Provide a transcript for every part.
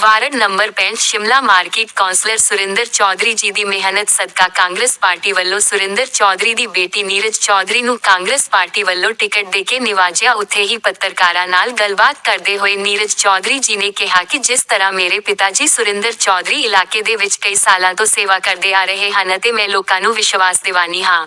Ward number 65 Shimla market councillor Surinder Chaudhary ji ਦੀ ਮਿਹਨਤ ਸਦਕਾ Congress party ਵੱਲੋਂ ਸੁਰਿੰਦਰ ਚੌਧਰੀ ਦੀ ਬੇਟੀ ਨੀਰਜ ਚੌਧਰੀ ਨੂੰ ਕਾਂਗਰਸ ਪਾਰਟੀ ਵੱਲੋਂ ਟਿਕਟ ਦੇ ਕੇ ਨਿਵਾਜਿਆ ਉੱਥੇ ਹੀ ਪੱਤਰਕਾਰਾਂ ਨਾਲ ਗੱਲਬਾਤ ਕਰਦੇ ਹੋਏ ਨੀਰਜ ਚੌਧਰੀ ਜੀ ਨੇ ਕਿਹਾ ਕਿ ਜਿਸ ਤਰ੍ਹਾਂ ਮੇਰੇ ਪਿਤਾ ਜੀ ਸੁਰਿੰਦਰ ਚੌਧਰੀ ਇਲਾਕੇ ਦੇ ਵਿੱਚ ਕਈ ਸਾਲਾਂ ਤੋਂ ਸੇਵਾ ਕਰਦੇ ਆ ਰਹੇ ਹਨ ਅਤੇ ਮੈਂ ਲੋਕਾਂ ਨੂੰ ਵਿਸ਼ਵਾਸ ਦਿਵਾਨੀ ਹਾਂ।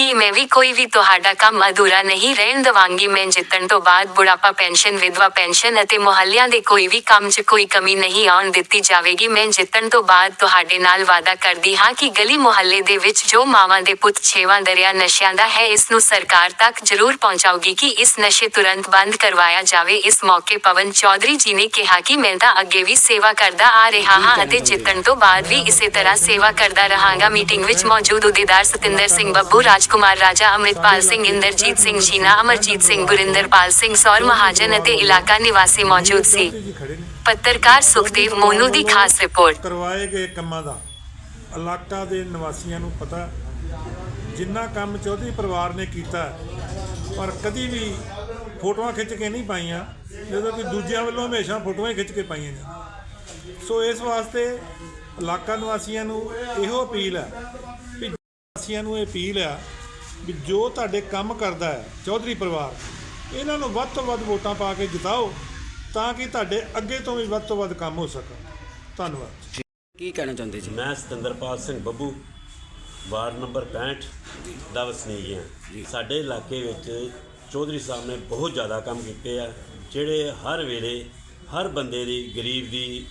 ਕਿ ਮੈਂ ਵੀ ਕੋਈ ਵੀ ਤੁਹਾਡਾ ਕੰਮ ਅਧੂਰਾ ਨਹੀਂ ਰਹਿਣ ਦਵਾਂਗੀ। ਮੈਂ ਜਿੱਤਣ ਤੋਂ ਬਾਅਦ ਬੁਢਾਪਾ ਪੈਨਸ਼ਨ, ਵਿਧਵਾ ਪੈਨਸ਼ਨ ਅਤੇ ਮੁਹੱਲਿਆਂ ਦੇ ਕੋਈ ਵੀ ਕੰਮ 'ਚ ਕੋਈ ਕਮੀ ਨਹੀਂ ਆਉਣ ਦਿੱਤੀ ਜਾਵੇਗੀ। ਮੈਂ ਜਿੱਤਣ ਤੋਂ ਬਾਅਦ ਤੁਹਾਡੇ ਨਾਲ ਵਾਅਦਾ ਕਰਦੀ ਹਾਂ ਕਿ ਗਲੀ ਮੁਹੱਲੇ ਦੇ ਵਿੱਚ ਜੋ ਮਾਵਾਂ ਦੇ ਪੁੱਤ ਛੇਵਾਂ ਦਰਿਆ ਨਸ਼ਿਆਂ ਦਾ ਹੈ, ਇਸ ਨੂੰ ਸਰਕਾਰ ਤੱਕ ਜ਼ਰੂਰ ਪਹੁੰਚਾਊਗੀ ਕਿ ਇਸ ਨਸ਼ੇ ਤੁਰੰਤ ਬੰਦ ਕਰਵਾਇਆ ਜਾਵੇ। ਇਸ ਮੌਕੇ ਪਵਨ ਚੌਧਰੀ ਜੀ ਨੇ ਕਿਹਾ ਕਿ ਮੈਂ ਤਾਂ ਅੱਗੇ ਵੀ ਸੇਵਾ ਕਰਦਾ ਆ ਰਿਹਾ ਹਾਂ ਅਤੇ ਜਿੱਤਣ ਤੋਂ ਬਾਅਦ ਵੀ ਇਸੇ ਤਰ੍ਹਾਂ ਸੇਵਾ ਕਰਦਾ ਰਹਾਂਗਾ। ਮੀਟਿੰਗ ਵਿੱਚ ਮੌਜੂਦ ਉਦੇਦਾਰ ਸਤਿੰਦਰ ਸਿੰਘ ਬੱਬੂ, ਰਾਜ ਕੁਮਾਰ ਰਾਜਾ, ਅੰਮ੍ਰਿਤਪਾਲ ਸਿੰਘ, ਇੰਦਰਜੀਤ ਸਿੰਘ ਜੀਨਾ ਅਮਰਜੀਤ ਸਿੰਘ ਗੁਰਿੰਦਰਪਾਲ ਸਿੰਘ, ਸੌਰ ਮਹਾਜਨ ਅਤੇ ਇਲਾਕਾ ਨਿਵਾਸੀ ਮੌਜੂਦ ਸੀ। ਪੱਤਰਕਾਰ ਸੁਖਦੇਵ ਮੋਨੂ ਦੀ ਖਾਸ ਰਿਪੋਰਟ। ਕਰਵਾਏ ਗਏ ਕੰਮਾਂ ਦਾ ਇਲਾਕਾ ਦੇ ਨਿਵਾਸੀਆਂ ਨੂੰ ਪਤਾ, ਜਿੰਨਾ ਕੰਮ ਚੌਧਰੀ ਪਰਿਵਾਰ ਨੇ ਕੀਤਾ, ਪਰ ਕਦੀ ਵੀ ਫੋਟੋਆਂ ਖਿੱਚ ਕੇ ਨਹੀਂ ਪਾਈਆਂ, ਜਦੋਂ ਕਿ ਦੂਜਿਆਂ ਵੱਲੋਂ ਹਮੇਸ਼ਾ ਫੋਟੋਆਂ ਖਿੱਚ ਕੇ ਪਾਈਆਂ ਨੇ ਸੋ ਇਸ ਵਾਸਤੇ ਇਲਾਕਾ ਨਿਵਾਸੀਆਂ ਨੂੰ ਇਹੋ ਅਪੀਲ ਹੈ ਵੀ ਨਿਵਾਸੀਆਂ ਨੂੰ ਇਹ ਅਪੀਲ ਹੈ ਵੀ ਜੋ ਤੁਹਾਡੇ ਕੰਮ ਕਰਦਾ ਹੈ ਚੌਧਰੀ ਪਰਿਵਾਰ ਇਹਨਾਂ ਨੂੰ ਵੱਧ ਤੋਂ ਵੱਧ ਵੋਟਾਂ ਪਾ ਕੇ ਜਿਤਾਓ ਤਾਂ ਕਿ ਤੁਹਾਡੇ ਅੱਗੇ ਤੋਂ ਵੀ ਵੱਧ ਤੋਂ ਵੱਧ ਕੰਮ ਹੋ ਸਕਣ। ਧੰਨਵਾਦ। ਕੀ ਕਹਿਣਾ ਚਾਹੁੰਦੇ ਜੀ? ਮੈਂ ਸਤਿੰਦਰਪਾਲ ਸਿੰਘ ਬੱਬੂ ਵਾਰਡ ਨੰਬਰ 65 ਦਾ ਵਸਨੀਕ ਹਾਂ। ਸਾਡੇ ਇਲਾਕੇ ਵਿੱਚ ਚੌਧਰੀ ਸਾਹਿਬ ਨੇ ਬਹੁਤ ਜ਼ਿਆਦਾ ਕੰਮ ਕੀਤੇ ਆ ਜਿਹੜੇ ਹਰ ਵੇਲੇ ਹਰ ਬੰਦੇ ਦੀ ਗਰੀਬ ਦੀ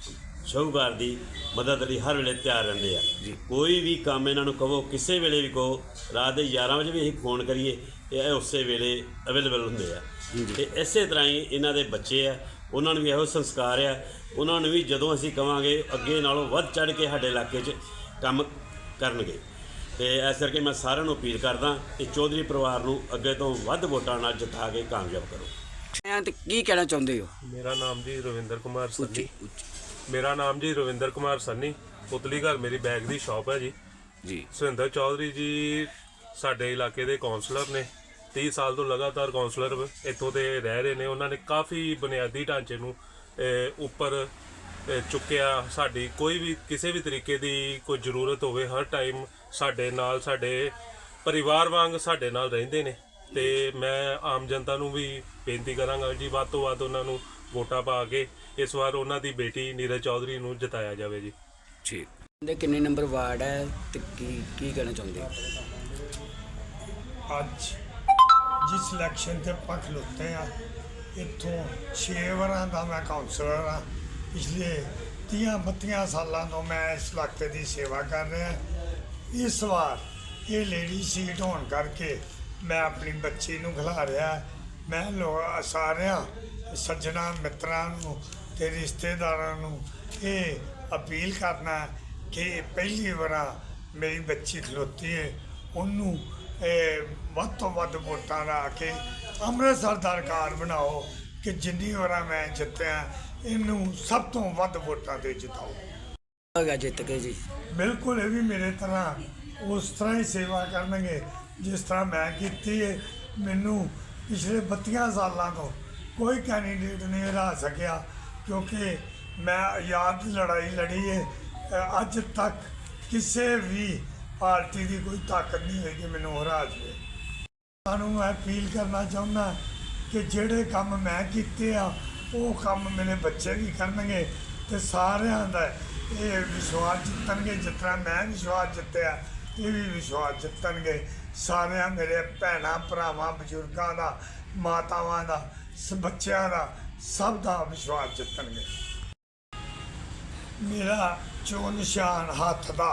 ਸ਼ਾਹੂਕਾਰ ਦੀ ਮਦਦ ਲਈ ਹਰ ਵੇਲੇ ਤਿਆਰ ਰਹਿੰਦੇ ਆ। ਕੋਈ ਵੀ ਕੰਮ ਇਹਨਾਂ ਨੂੰ ਕਹੋ ਕਿਸੇ ਵੇਲੇ ਵੀ ਕਹੋ ਰਾਤ ਦੇ 11 ਵਜੇ ਵੀ ਅਸੀਂ ਫੋਨ ਕਰੀਏ ਇਹ ਉਸੇ ਵੇਲੇ ਅਵੇਲੇਬਲ ਹੁੰਦੇ ਆ। ਤੇ ਇਸੇ ਤਰ੍ਹਾਂ ਹੀ ਇਹਨਾਂ ਦੇ ਬੱਚੇ ਆ ਉਹਨਾਂ ਨੂੰ ਵੀ ਇਹੋ ਸੰਸਕਾਰ ਆ। ਉਹਨਾਂ ਨੂੰ ਵੀ ਜਦੋਂ ਅਸੀਂ ਕਵਾਂਗੇ ਅੱਗੇ ਨਾਲੋਂ ਵੱਧ ਚੜ ਕੇ ਸਾਡੇ ਇਲਾਕੇ 'ਚ ਕੰਮ ਕਰਨਗੇ। ਤੇ ਇਸ ਕਰਕੇ ਮੈਂ ਸਾਰਿਆਂ ਨੂੰ ਅਪੀਲ ਕਰਦਾ ਕਿ ਚੌਧਰੀ ਪਰਿਵਾਰ ਨੂੰ ਅੱਗੇ ਤੋਂ ਵੱਧ ਵੋਟਾਂ ਨਾਲ ਜਿਤਾ ਕੇ ਕਾਮਯਾਬ ਕਰੋ। ਐਂ ਤੇ ਕੀ ਕਹਿਣਾ ਚਾਹੁੰਦੇ ਹੋ? ਮੇਰਾ ਨਾਮ ਜੀ ਰਵਿੰਦਰ ਕੁਮਾਰ ਉੱਚੀ। ਮੇਰਾ ਨਾਮ ਜੀ ਰਵਿੰਦਰ ਕੁਮਾਰ ਸੰਨੀ ਪੁਤਲੀ ਘਰ ਮੇਰੀ ਬੈਗ ਦੀ ਸ਼ਾਪ ਹੈ ਜੀ। ਜੀ। ਸੁਰਿੰਦਰ ਚੌਧਰੀ ਜੀ ਸਾਡੇ ਇਲਾਕੇ ਦੇ ਕਾਉਂਸਲਰ ਨੇ 30 ਸਾਲ ਤੋਂ ਲਗਾਤਾਰ ਕਾਉਂਸਲਰ ਇੱਥੋਂ ਦੇ ਰਹਿ ਰਹੇ ਨੇ। ਉਹਨਾਂ ਨੇ ਕਾਫੀ ਬੁਨਿਆਦੀ ਢਾਂਚੇ ਨੂੰ ਉੱਪਰ ਚੁੱਕਿਆ। ਸਾਡੀ ਕੋਈ ਵੀ ਕਿਸੇ ਵੀ ਤਰੀਕੇ ਦੀ ਕੋਈ ਜ਼ਰੂਰਤ ਹੋਵੇ ਹਰ ਟਾਈਮ ਸਾਡੇ ਨਾਲ ਸਾਡੇ ਪਰਿਵਾਰ ਵਾਂਗ ਸਾਡੇ ਨਾਲ ਰਹਿੰਦੇ ਨੇ। ਤੇ ਮੈਂ ਆਮ ਜਨਤਾ ਨੂੰ ਵੀ ਬੇਨਤੀ ਕਰਾਂਗਾ ਜੀ ਵੱਧ ਤੋਂ ਵੱਧ ਉਹਨਾਂ ਨੂੰ ਵੋਟਾਂ ਪਾ ਕੇ ਇਸ ਵਾਰ ਉਹਨਾਂ ਦੀ ਬੇਟੀ ਨੀਰਜ ਚੌਧਰੀ ਨੂੰ ਜਿਤਾਇਆ ਜਾਵੇ ਜੀ। ਠੀਕ ਦੇ ਕਿੰਨੇ ਨੰਬਰ ਵਾਰਡ ਹੈ ਤੇ ਕੀ ਕੀ ਕਹਿਣਾ ਚਾਹੁੰਦੇ ਹੋ? ਅੱਜ ਜਿਸ ਇਲੈਕਸ਼ਨ ਤੇ ਆਪਾਂ ਖਲੋਤੇ ਆ ਇੱਥੋਂ 6 ਵਰਾਂ ਦਾ ਮੈਂ ਕਾਉਂਸਲਰ ਆ। ਪਿਛਲੇ 30 32 ਸਾਲਾਂ ਤੋਂ ਮੈਂ ਇਸ ਇਲਾਕੇ ਦੀ ਸੇਵਾ ਕਰ ਰਿਹਾ। ਇਸ ਵਾਰ ਇਹ ਲੇਡੀ ਸੀਟ ਹੋਣ ਕਰਕੇ ਮੈਂ ਆਪਣੀ ਬੱਚੀ ਨੂੰ ਖਿਲਾ ਰਿਹਾ ਮੈਂ ਲੋ- ਸਾਰਿਆਂ ਸੱਜਣਾ ਮਿੱਤਰਾਂ ਨੂੰ ਤੇ ਰਿਸ਼ਤੇਦਾਰਾਂ ਨੂੰ ਇਹ ਅਪੀਲ ਕਰਨਾ ਕਿ ਪਹਿਲੀ ਵਾਰ ਮੇਰੀ ਬੱਚੀ ਖਲੋਤੀ ਹੈ। ਉਹਨੂੰ ਇਹ ਵੱਧ ਤੋਂ ਵੱਧ ਵੋਟਾਂ ਲਾ ਕੇ ਅੰਮ੍ਰਿਤਸਰ ਦਾ ਰਿਕਾਰਡ ਬਣਾਓ ਕਿ ਜਿੰਨੀ ਵਾਰ ਮੈਂ ਜਿੱਤਿਆ ਇਹਨੂੰ ਸਭ ਤੋਂ ਵੱਧ ਵੋਟਾਂ ਤੇ ਜਿਤਾਓ। ਗਿਆ ਜਿੱਤ ਕੇ ਜੀ। ਬਿਲਕੁਲ ਇਹ ਵੀ ਮੇਰੇ ਤਰ੍ਹਾਂ ਉਸ ਤਰ੍ਹਾਂ ਹੀ ਸੇਵਾ ਕਰਨਗੇ। ਜਿਸ ਤਰ੍ਹਾਂ ਮੈਂ ਕੀਤੀ ਹੈ ਮੈਨੂੰ ਪਿਛਲੇ 32 ਸਾਲਾਂ ਤੋਂ ਕੋਈ ਕੈਂਡੀਡੇਟ ਨਹੀਂ ਹਰਾ ਸਕਿਆ, ਕਿਉਂਕਿ ਮੈਂ ਆਜ਼ਾਦ ਲੜਾਈ ਲੜੀ ਹੈ ਅੱਜ ਤੱਕ ਕਿਸੇ ਵੀ ਪਾਰਟੀ ਦੀ ਕੋਈ ਤਾਕਤ ਨਹੀਂ ਹੈ ਕਿ ਮੈਨੂੰ ਹਰਾ ਜਾਵੇ ਤੁਹਾਨੂੰ ਮੈਂ ਅਪੀਲ ਕਰਨਾ ਚਾਹੁੰਦਾ ਕਿ ਜਿਹੜੇ ਕੰਮ ਮੈਂ ਕੀਤੇ ਆ, ਉਹ ਕੰਮ ਮੇਰੇ ਬੱਚੇ ਵੀ ਕਰਨਗੇ ਤੇ ਸਾਰਿਆਂ ਦਾ ਇਹ ਵਿਸ਼ਵਾਸ ਜਿੱਤਣਗੇ, ਜਿਸ ਤਰ੍ਹਾਂ ਮੈਂ ਵਿਸ਼ਵਾਸ ਜਿੱਤਿਆ, ਇਹ ਵੀ ਵਿਸ਼ਵਾਸ ਜਿੱਤਣਗੇ। ਸਾਰਿਆਂ ਮੇਰੇ ਭੈਣਾਂ, ਭਰਾਵਾਂ, ਬਜ਼ੁਰਗਾਂ ਦਾ, ਮਾਤਾਵਾਂ ਦਾ ਬੱਚਿਆਂ ਦਾ ਸਭ ਦਾ ਵਿਸ਼ਵਾਸ ਜਿੱਤਣਗੇ। ਮੇਰਾ ਚੋਣ ਨਿਸ਼ਾਨ ਹੱਥ ਦਾ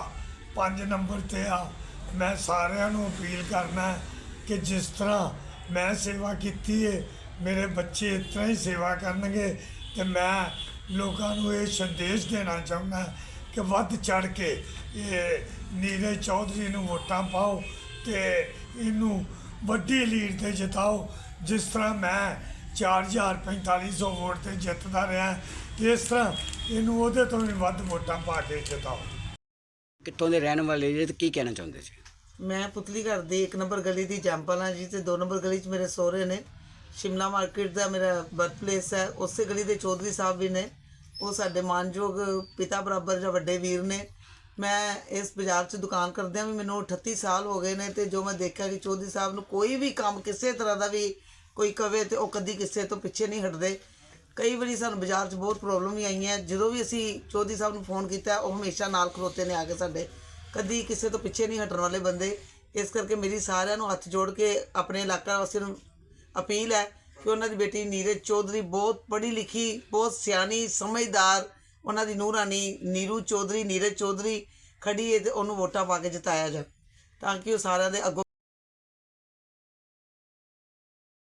5 ਨੰਬਰ ਤੇ ਆ, ਮੈਂ ਸਾਰਿਆਂ ਨੂੰ ਅਪੀਲ ਕਰਨਾ ਕਿ ਜਿਸ ਤਰ੍ਹਾਂ ਮੈਂ ਸੇਵਾ ਕੀਤੀ ਹੈ ਮੇਰੇ ਬੱਚੇ ਇਸ ਤਰ੍ਹਾਂ ਹੀ ਸੇਵਾ ਕਰਨਗੇ ਤੇ ਮੈਂ ਲੋਕਾਂ ਨੂੰ ਇਹ ਸੰਦੇਸ਼ ਦੇਣਾ ਚਾਹੁੰਦਾ ਕਿ ਵੱਧ ਚੜ ਕੇ ਇਹ ਨੀਰਜ ਚੌਧਰੀ ਨੂੰ ਵੋਟਾਂ ਪਾਓ ਤੇ ਇਹਨੂੰ ਵੱਡੀ ਲੀਡ ਤੇ ਜਿਤਾਓ, ਜਿਸ ਤਰ੍ਹਾਂ ਮੈਂ 4450 ਵੋਟ ਤੇ ਜਿੱਤਦਾ ਰਿਹਾ। ਇਸ ਤਰ੍ਹਾਂ ਇਹਨੂੰ ਉਹਦੇ ਤੋਂ ਵੀ ਵੱਧ ਵੋਟਾਂ ਪਾ ਕੇ ਜਿਤਾਓ। ਕਿੱਥੋਂ ਦੇ ਰਹਿਣ ਵਾਲੇ ਜੀ ਤੇ ਕੀ ਕਹਿਣਾ ਚਾਹੁੰਦੇ ਜੀ ਮੈਂ ਪੁਤਲੀ ਘਰ ਦੀ ਇੱਕ ਨੰਬਰ ਗਲੀ ਦੀ ਜੰਪਲ ਜੀ ਤੇ ਦੋ ਨੰਬਰ ਗਲੀ 'ਚ ਮੇਰੇ ਸਹੁਰੇ ਨੇ। ਸ਼ਿਮਲਾ ਮਾਰਕੀਟ ਦਾ ਮੇਰਾ ਬਰਥ ਪਲੇਸ ਹੈ। ਉਸੇ ਗਲੀ ਦੇ ਚੌਧਰੀ ਸਾਹਿਬ ਵੀ ਨੇ। ਉਹ ਸਾਡੇ ਮਾਨਯੋਗ ਪਿਤਾ ਬਰਾਬਰ ਜਾਂ ਵੱਡੇ ਵੀਰ ਨੇ। ਮੈਂ ਇਸ ਬਾਜ਼ਾਰ 'ਚ ਦੁਕਾਨ ਕਰਦਿਆਂ ਵੀ ਮੈਨੂੰ 38 ਸਾਲ ਹੋ ਗਏ ਨੇ ਤੇ ਜੋ ਮੈਂ ਦੇਖਿਆ ਕਿ ਚੌਧਰੀ ਸਾਹਿਬ ਨੂੰ ਕੋਈ ਵੀ ਕੰਮ ਕਿਸੇ ਤਰ੍ਹਾਂ ਦਾ ਵੀ ਕੋਈ ਕਵੇ ਤੇ ਉਹ ਕਦੀ ਕਿਸੇ ਤੋਂ ਪਿੱਛੇ ਨਹੀਂ ਹਟਦੇ। ਕਈ ਵਾਰੀ ਸਾਨੂੰ ਬਾਜ਼ਾਰ 'ਚ ਬਹੁਤ ਪ੍ਰੋਬਲਮ ਵੀ ਆਈਆਂ। ਜਦੋਂ ਵੀ ਅਸੀਂ ਚੌਧਰੀ ਸਾਹਿਬ ਨੂੰ ਫੋਨ ਕੀਤਾ, ਉਹ ਹਮੇਸ਼ਾ ਨਾਲ ਖਲੋਤੇ ਨੇ ਆ ਕੇ ਸਾਡੇ। ਕਦੀ ਕਿਸੇ ਤੋਂ ਪਿੱਛੇ ਨਹੀਂ ਹਟਣ ਵਾਲੇ ਬੰਦੇ। ਇਸ ਕਰਕੇ ਮੇਰੀ ਸਾਰਿਆਂ ਨੂੰ ਹੱਥ ਜੋੜ ਕੇ ਆਪਣੇ ਇਲਾਕਾ ਵਾਸੀਆਂ ਨੂੰ ਅਪੀਲ ਹੈ ਕਿ ਉਹਨਾਂ ਦੀ ਬੇਟੀ ਨੀਰਜ ਚੌਧਰੀ ਬਹੁਤ ਪੜ੍ਹੀ ਲਿਖੀ, ਬਹੁਤ ਸਿਆਣੀ, ਸਮਝਦਾਰ, ਉਹਨਾਂ ਦੀ ਨੂੰਰਾਨੀ ਨੀਰੂ ਚੌਧਰੀ, ਨੀਰਜ ਚੌਧਰੀ ਖੜੀ ਹੈ ਤੇ ਉਹਨੂੰ ਵੋਟਾਂ ਪਾ ਕੇ ਜਿਤਾਇਆ ਜਾ ਤਾਂ ਕਿ ਉਹ ਸਾਰਿਆਂ ਦੇ ਅੱਗੋਂ